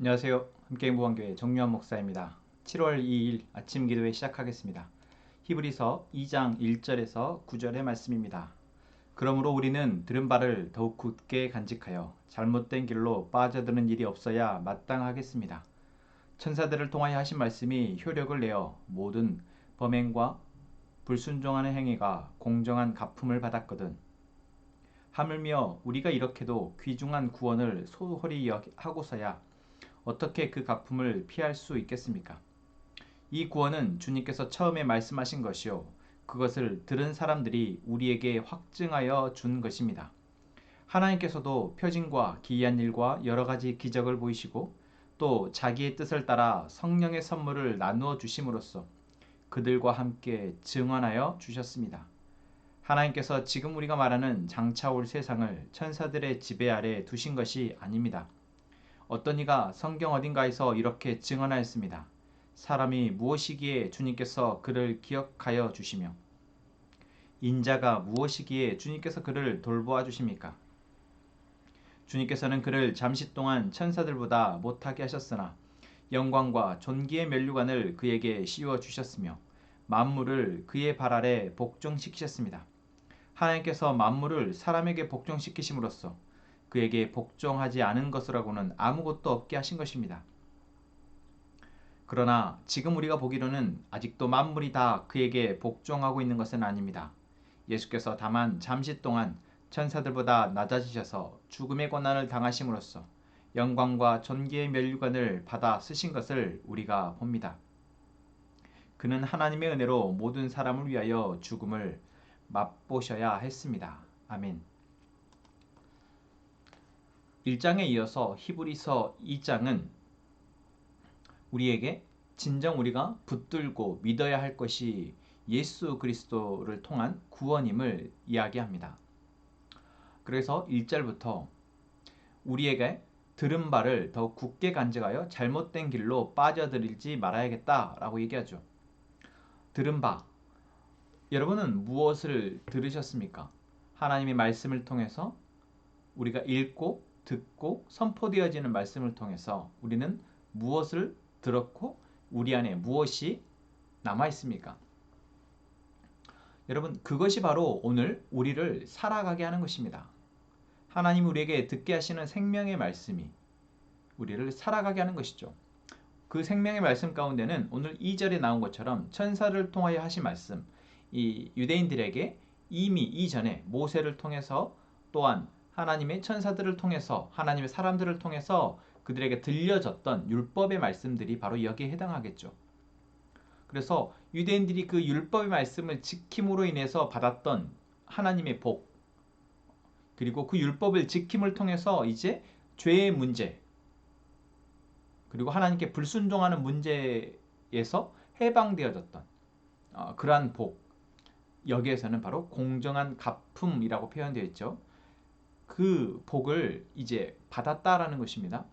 안녕하세요. 함께 무한교회 정유한 목사입니다. 7월 2일 아침 기도회 시작하겠습니다. 히브리서 2장 1절에서 9절의 말씀입니다. 그러므로 우리는 들은 바를 더욱 굳게 간직하여 잘못된 길로 빠져드는 일이 없어야 마땅하겠습니다. 천사들을 통하여 하신 말씀이 효력을 내어 모든 범행과 불순종하는 행위가 공정한 가품을 받았거든. 하물며 우리가 이렇게도 귀중한 구원을 소홀히 하고서야 어떻게 그 가품을 피할 수 있겠습니까? 이 구원은 주님께서 처음에 말씀하신 것이요. 그것을 들은 사람들이 우리에게 확증하여 준 것입니다. 하나님께서도 표징과 기이한 일과 여러 가지 기적을 보이시고 또 자기의 뜻을 따라 성령의 선물을 나누어 주심으로써 그들과 함께 증언하여 주셨습니다. 하나님께서 지금 우리가 말하는 장차 올 세상을 천사들의 지배 아래 두신 것이 아닙니다. 어떤 이가 성경 어딘가에서 이렇게 증언하였습니다. 사람이 무엇이기에 주님께서 그를 기억하여 주시며 인자가 무엇이기에 주님께서 그를 돌보아 주십니까? 주님께서는 그를 잠시 동안 천사들보다 못하게 하셨으나 영광과 존귀의 멸류관을 그에게 씌워 주셨으며 만물을 그의 발 아래 복종시키셨습니다. 하나님께서 만물을 사람에게 복종시키심으로써 그에게 복종하지 않은 것이라고는 아무것도 없게 하신 것입니다. 그러나 지금 우리가 보기로는 아직도 만물이 다 그에게 복종하고 있는 것은 아닙니다. 예수께서 다만 잠시 동안 천사들보다 낮아지셔서 죽음의 권한을 당하심으로써 영광과 존귀의 멸류관을 받아 쓰신 것을 우리가 봅니다. 그는 하나님의 은혜로 모든 사람을 위하여 죽음을 맛보셔야 했습니다. 아멘. 1장에 이어서 히브리서 2장은 우리에게 진정 우리가 붙들고 믿어야 할 것이 예수 그리스도를 통한 구원임을 이야기합니다. 그래서 1절부터 우리에게 들은 바를 더 굳게 간직하여 잘못된 길로 빠져들지 말아야겠다라고 얘기하죠. 들은 바. 여러분은 무엇을 들으셨습니까? 하나님의 말씀을 통해서 우리가 읽고 듣고 선포되어지는 말씀을 통해서 우리는 무엇을 들었고 우리 안에 무엇이 남아 있습니까? 여러분 그것이 바로 오늘 우리를 살아가게 하는 것입니다. 하나님 우리에게 듣게 하시는 생명의 말씀이 우리를 살아가게 하는 것이죠. 그 생명의 말씀 가운데는 오늘 2절에 나온 것처럼 천사를 통하여 하신 말씀, 이 유대인들에게 이미 이전에 모세를 통해서 또한 하나님의 천사들을 통해서 하나님의 사람들을 통해서 그들에게 들려졌던 율법의 말씀들이 바로 여기에 해당하겠죠. 그래서 유대인들이 그 율법의 말씀을 지킴으로 인해서 받았던 하나님의 복 그리고 그 율법을 지킴을 통해서 이제 죄의 문제 그리고 하나님께 불순종하는 문제에서 해방되어졌던 어, 그러한 복 여기에서는 바로 공정한 가품이라고 표현되어 있죠. 그 복을 이제 받았다라는 것입니다.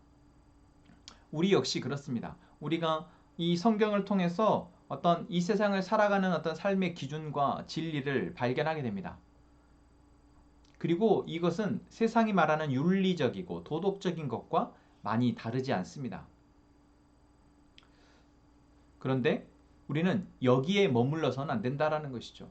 우리 역시 그렇습니다. 우리가 이 성경을 통해서 어떤 이 세상을 살아가는 어떤 삶의 기준과 진리를 발견하게 됩니다. 그리고 이것은 세상이 말하는 윤리적이고 도덕적인 것과 많이 다르지 않습니다. 그런데 우리는 여기에 머물러서는 안 된다라는 것이죠.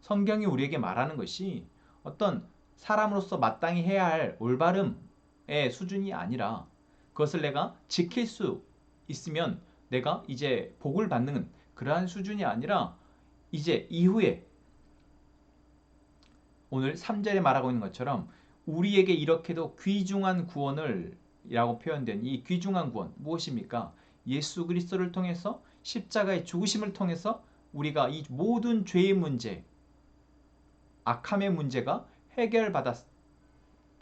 성경이 우리에게 말하는 것이 어떤 사람으로서 마땅히 해야 할 올바름의 수준이 아니라 그것을 내가 지킬 수 있으면 내가 이제 복을 받는 그러한 수준이 아니라 이제 이후에 오늘 3절에 말하고 있는 것처럼 우리에게 이렇게도 귀중한 구원을 이라고 표현된 이 귀중한 구원 무엇입니까? 예수 그리스도를 통해서 십자가의 죽으심을 통해서 우리가 이 모든 죄의 문제 악함의 문제가 해결받았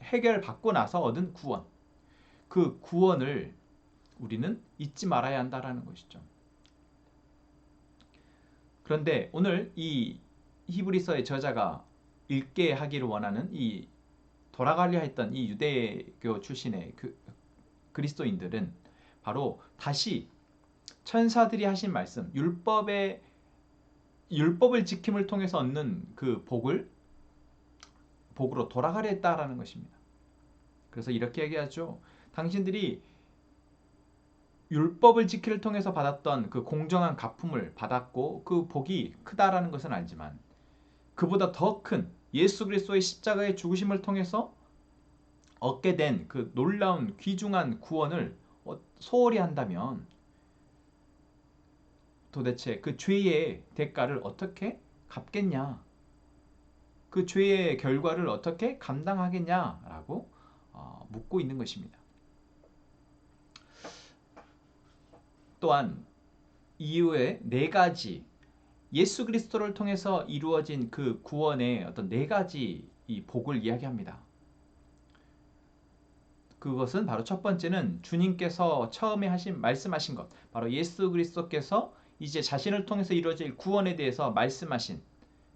해결받고 나서 얻은 구원. 그 구원을 우리는 잊지 말아야 한다라는 것이죠. 그런데 오늘 이 히브리서의 저자가 읽게 하기를 원하는 이 돌아가려 했던 이 유대교 출신의 그 그리스도인들은 바로 다시 천사들이 하신 말씀, 율법의 율법을 지킴을 통해서 얻는 그 복을 복으로 돌아가려 했다라는 것입니다. 그래서 이렇게 얘기하죠. 당신들이 율법을 지키를 통해서 받았던 그 공정한 가품을 받았고 그 복이 크다라는 것은 알지만 그보다 더 큰 예수 그리스도의 십자가의 죽으심을 통해서 얻게 된 그 놀라운 귀중한 구원을 어, 소홀히 한다면 도대체 그 죄의 대가를 어떻게 갚겠냐? 그 죄의 결과를 어떻게 감당하겠냐라고 어, 묻고 있는 것입니다. 또한 이후에 네 가지 예수 그리스도를 통해서 이루어진 그 구원의 어떤 네 가지 이 복을 이야기합니다. 그것은 바로 첫 번째는 주님께서 처음에 하신 말씀하신 것, 바로 예수 그리스도께서 이제 자신을 통해서 이루어질 구원에 대해서 말씀하신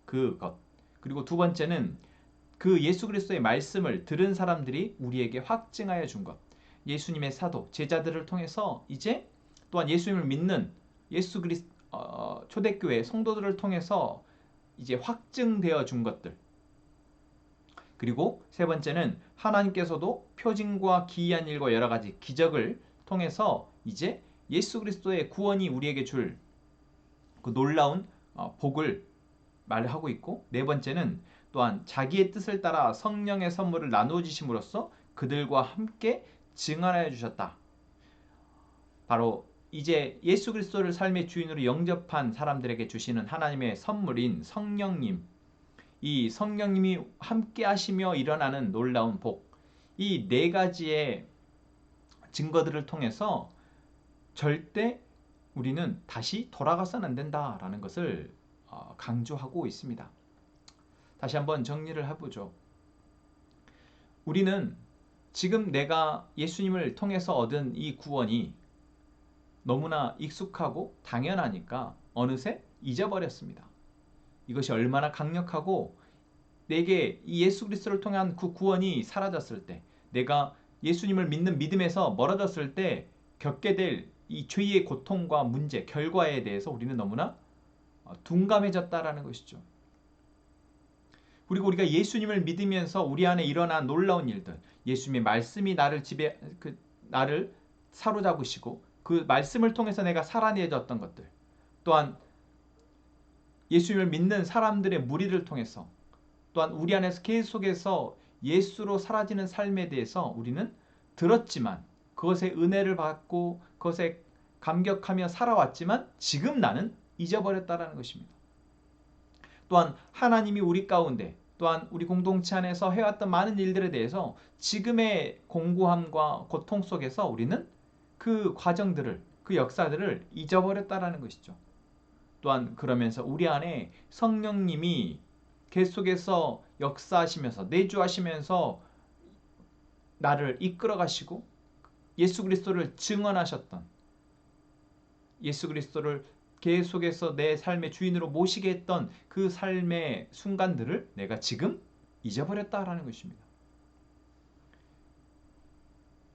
그것. 그리고 두 번째는 그 예수 그리스도의 말씀을 들은 사람들이 우리에게 확증하여 준 것. 예수님의 사도, 제자들을 통해서 이제 또한 예수님을 믿는 예수 그리스 어, 초대교회 성도들을 통해서 이제 확증되어 준 것들. 그리고 세 번째는 하나님께서도 표징과 기이한 일과 여러 가지 기적을 통해서 이제 예수 그리스도의 구원이 우리에게 줄 그 놀라운 어, 복을 말하고 있고 네 번째는 또한 자기의 뜻을 따라 성령의 선물을 나누어 주심으로써 그들과 함께 증언하여 주셨다. 바로 이제 예수 그리스도를 삶의 주인으로 영접한 사람들에게 주시는 하나님의 선물인 성령님, 이 성령님이 함께 하시며 일어나는 놀라운 복, 이 네 가지의 증거들을 통해서 절대 우리는 다시 돌아가서는 안 된다라는 것을 어, 강조하고 있습니다. 다시 한번 정리를 해보죠. 우리는 지금 내가 예수님을 통해서 얻은 이 구원이 너무나 익숙하고 당연하니까 어느새 잊어버렸습니다. 이것이 얼마나 강력하고 내게 이 예수 그리스도를 통한 그 구원이 사라졌을 때 내가 예수님을 믿는 믿음에서 멀어졌을 때 겪게 될 이 죄의 고통과 문제, 결과에 대해서 우리는 너무나 어, 둔감해졌다라는 것이죠. 그리고 우리가 예수님을 믿으면서 우리 안에 일어난 놀라운 일들, 예수님의 말씀이 나를 지배, 그 나를 사로잡으시고 그 말씀을 통해서 내가 살아내졌던 것들 또한 예수님을 믿는 사람들의 무리를 통해서 또한 우리 안에서 계속해서 예수로 사라지는 삶에 대해서 우리는 들었지만 그것의 은혜를 받고 그것에 감격하며 살아왔지만 지금 나는 잊어버렸다라는 것입니다. 또한 하나님이 우리 가운데 또한 우리 공동체 안에서 해왔던 많은 일들에 대해서 지금의 공고함과 고통 속에서 우리는 그 과정들을 그 역사들을 잊어버렸다라는 것이죠. 또한 그러면서 우리 안에 성령님이 계속해서 역사하시면서 내주하시면서 나를 이끌어 가시고 예수 그리스도를 증언하셨던 예수 그리스도를 계속해서 내 삶의 주인으로 모시게 했던 그 삶의 순간들을 내가 지금 잊어버렸다라는 것입니다.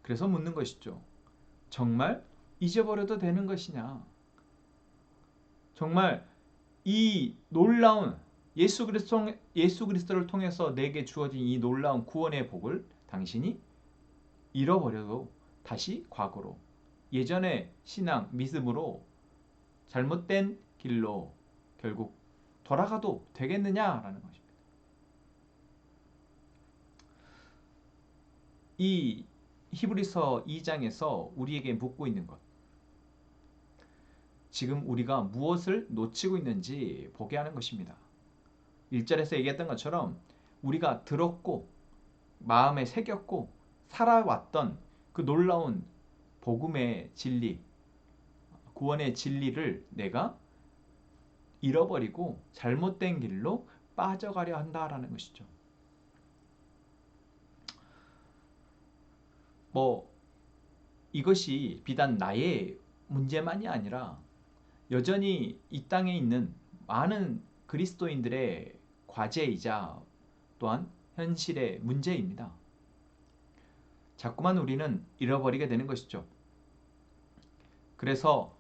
그래서 묻는 것이죠. 정말 잊어버려도 되는 것이냐? 정말 이 놀라운 예수 그리스도 예수 그리스도를 통해서 내게 주어진 이 놀라운 구원의 복을 당신이 잃어버려도 다시 과거로 예전의 신앙 믿음으로 잘못된 길로 결국 돌아가도 되겠느냐라는 것입니다. 이 히브리서 2장에서 우리에게 묻고 있는 것. 지금 우리가 무엇을 놓치고 있는지 보게 하는 것입니다. 1절에서 얘기했던 것처럼 우리가 들었고 마음에 새겼고 살아왔던 그 놀라운 복음의 진리, 구원의 진리를 내가 잃어버리고 잘못된 길로 빠져가려 한다라는 것이죠. 뭐 이것이 비단 나의 문제만이 아니라 여전히 이 땅에 있는 많은 그리스도인들의 과제이자 또한 현실의 문제입니다. 자꾸만 우리는 잃어버리게 되는 것이죠. 그래서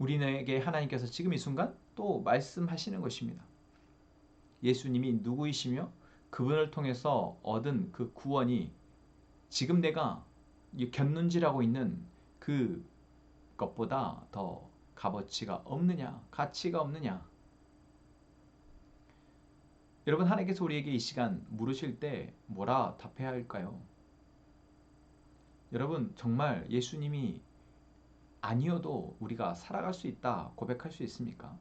우리에게 하나님께서 지금 이 순간 또 말씀하시는 것입니다. 예수님이 누구이시며 그분을 통해서 얻은 그 구원이 지금 내가 견눈질하고 있는 그 것보다 더 값어치가 없느냐, 가치가 없느냐. 여러분 하나님께서 우리에게 이 시간 물으실 때 뭐라 답해야 할까요? 여러분 정말 예수님이 아니어도 우리가 살아갈 수 있다 고백할 수 있습니까?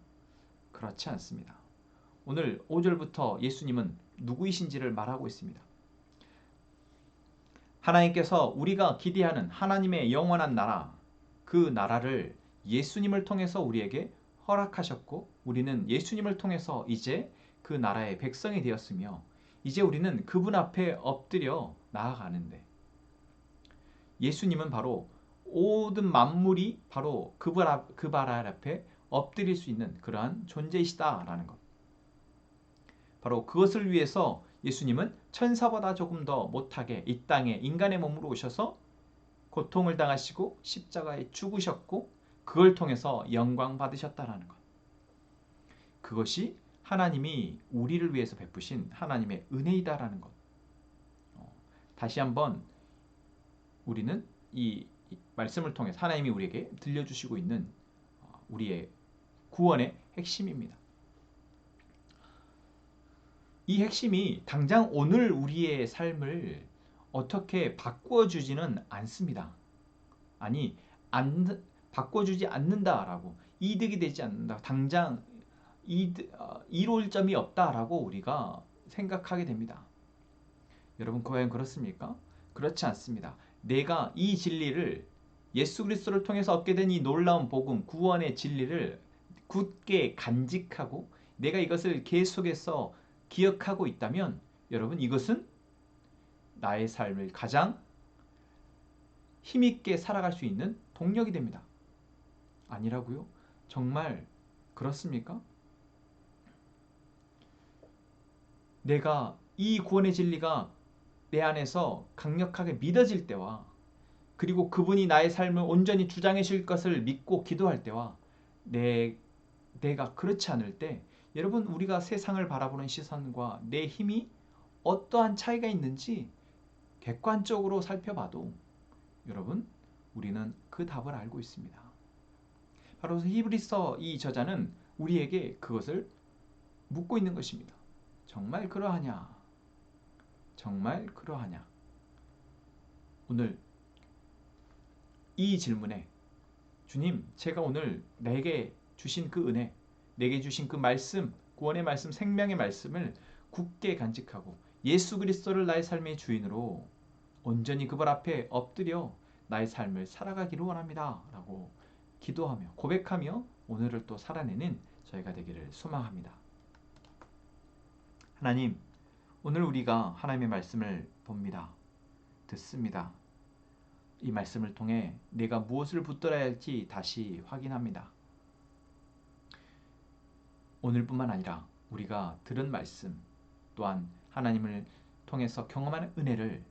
그렇지 않습니다. 오늘 5절부터 예수님은 누구이신지를 말하고 있습니다. 하나님께서 우리가 기대하는 하나님의 영원한 나라, 그 나라를 예수님을 통해서 우리에게 허락하셨고, 우리는 예수님을 통해서 이제 그 나라의 백성이 되었으며, 이제 우리는 그분 앞에 엎드려 나아가는데, 예수님은 바로 모든 만물이 바로 그 발 앞, 그발 앞에 엎드릴 수 있는 그러한 존재이시다라는 것. 바로 그것을 위해서 예수님은 천사보다 조금 더 못하게 이 땅에 인간의 몸으로 오셔서 고통을 당하시고 십자가에 죽으셨고 그걸 통해서 영광 받으셨다라는 것. 그것이 하나님이 우리를 위해서 베푸신 하나님의 은혜이다라는 것. 어, 다시 한번 우리는 이 말씀을 통해 하나님이 우리에게 들려주시고 있는 어, 우리의 구원의 핵심입니다. 이 핵심이 당장 오늘 우리의 삶을 어떻게 바꿔주지는 않습니다. 아니, 안, 바꿔주지 않는다라고 이득이 되지 않는다. 당장 이득, 어, 이로울 점이 없다라고 우리가 생각하게 됩니다. 여러분 과연 그렇습니까? 그렇지 않습니다. 내가 이 진리를 예수 그리스도를 통해서 얻게 된 이 놀라운 복음, 구원의 진리를 굳게 간직하고 내가 이것을 계속해서 기억하고 있다면 여러분 이것은 나의 삶을 가장 힘있게 살아갈 수 있는 동력이 됩니다. 아니라고요? 정말 그렇습니까? 내가 이 구원의 진리가 내 안에서 강력하게 믿어질 때와 그리고 그분이 나의 삶을 온전히 주장해 줄 것을 믿고 기도할 때와 내 내가 그렇지 않을 때 여러분 우리가 세상을 바라보는 시선과 내 힘이 어떠한 차이가 있는지 객관적으로 살펴봐도 여러분 우리는 그 답을 알고 있습니다. 바로 히브리서 이 저자는 우리에게 그것을 묻고 있는 것입니다. 정말 그러하냐? 정말 그러하냐? 오늘 이 질문에 주님, 제가 오늘 내게 주신 그 은혜, 내게 주신 그 말씀, 구원의 말씀, 생명의 말씀을 굳게 간직하고 예수 그리스도를 나의 삶의 주인으로 온전히 그분 앞에 엎드려 나의 삶을 살아가기를 원합니다. 라고 기도하며 고백하며 오늘을 또 살아내는 저희가 되기를 소망합니다. 하나님, 오늘 우리가 하나님의 말씀을 봅니다. 듣습니다. 이 말씀을 통해 내가 무엇을 붙들어야 할지 다시 확인합니다. 오늘뿐만 아니라 우리가 들은 말씀 또한 하나님을 통해서 경험하는 은혜를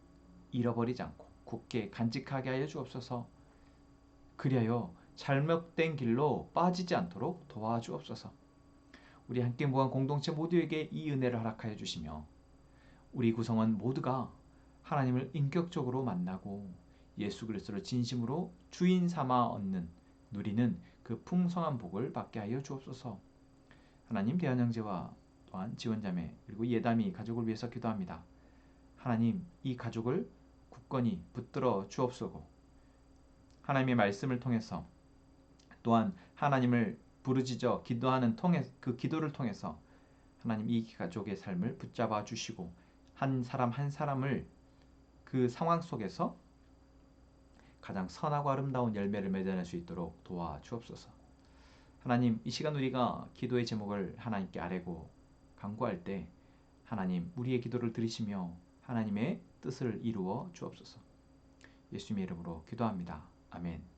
잃어버리지 않고 굳게 간직하게 하여 주옵소서. 그리하여 잘못된 길로 빠지지 않도록 도와주옵소서. 우리 함께 모한 공동체 모두에게 이 은혜를 허락하여 주시며 우리 구성원 모두가 하나님을 인격적으로 만나고 예수 그리스도를 진심으로 주인 삼아 얻는 누리는 그 풍성한 복을 받게 하여 주옵소서. 하나님 대한 형제와 또한 지원자매 그리고 예담이 가족을 위해서 기도합니다. 하나님 이 가족을 굳건히 붙들어 주옵소고 하나님의 말씀을 통해서 또한 하나님을 부르짖어 기도하는 통해 그 기도를 통해서 하나님 이 가족의 삶을 붙잡아 주시고 한 사람 한 사람을 그 상황 속에서 가장 선하고 아름다운 열매를 맺어낼 수 있도록 도와 주옵소서. 하나님 이 시간 우리가 기도의 제목을 하나님께 아뢰고 간구할 때 하나님 우리의 기도를 들으시며 하나님의 뜻을 이루어 주옵소서. 예수님의 이름으로 기도합니다. 아멘.